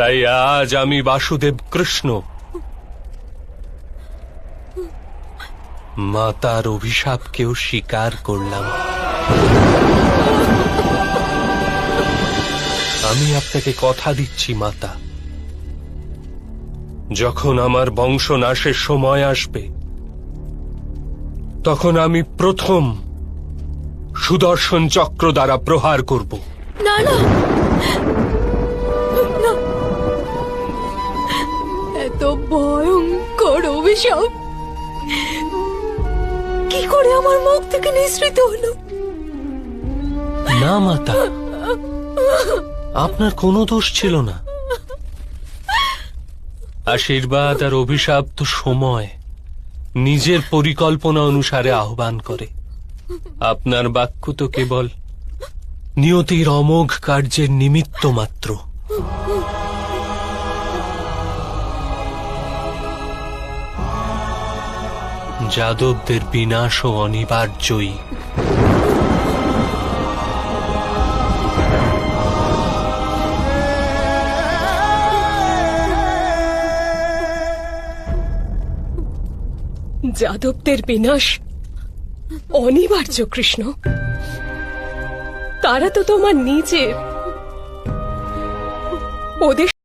তাই আজ আমি বাসুদেব কৃষ্ণ। মাতার অভিশাপকেও স্বীকার করলাম। আমি আপনাকে কথা দিচ্ছি, মাতা। যখন আমার বংশনাশের সময় আসবে, তখন আমি প্রথম সুদর্শন চক্র দ্বারা প্রহার করব। না না। এত ভয়ঙ্কর অভিশাপ। কি করে আমার মুখ থেকে নিঃসৃত হলো? না, মাতা। আপনার কোনো দোষ ছিল না। আশীর্বাদ আর অভিশাপ তো সময়। নিজের পরিকল্পনা অনুসারে আহ্বান করে। আপনার বাক্য তো কেবল নিয়তির অমোঘ কার্যের নিমিত্ত মাত্র। যাদবদের বিনাশও অনিবার্যই। যাদবদের বিনাশ অনিবার্য কৃষ্ণ। তারা তো তোমার নিজের। ওদের